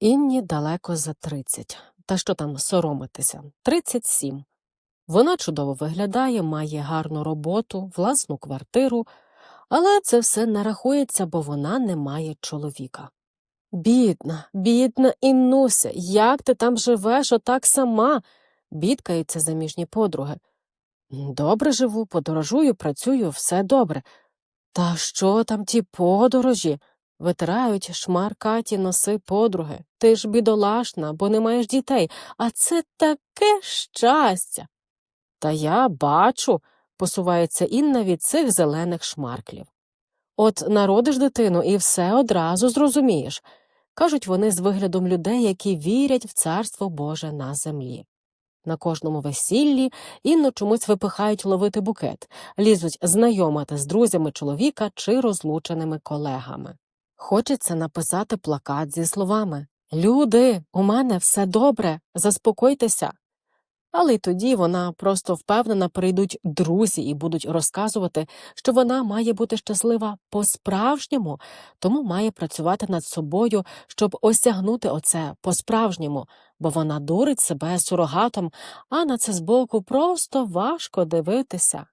Інні далеко за 30. Та що там соромитися? 37. Вона чудово виглядає, має гарну роботу, власну квартиру, але це все не рахується, бо вона не має чоловіка. Бідна, бідна Іннуся, як ти там живеш отак сама? бідкаються заміжні подруги. Добре живу, подорожую, працюю, все добре. Та що там ті подорожі? Витирають шмаркаті носи подруги. Ти ж бідолашна, бо не маєш дітей, а це таке щастя. Та я бачу, посувається Інна від цих зелених шмарклів. От народиш дитину і все одразу зрозумієш, кажуть вони з виглядом людей, які вірять в царство Боже на землі. На кожному весіллі Інну чомусь випихають ловити букет, лізуть знайомити з друзями чоловіка чи розлученими колегами. Хочеться написати плакат зі словами Люди, у мене все добре, заспокойтеся. Але й тоді вона просто впевнена прийдуть друзі і будуть розказувати, що вона має бути щаслива по-справжньому, тому має працювати над собою, щоб осягнути оце по-справжньому, бо вона дурить себе сурогатом, а на це збоку просто важко дивитися.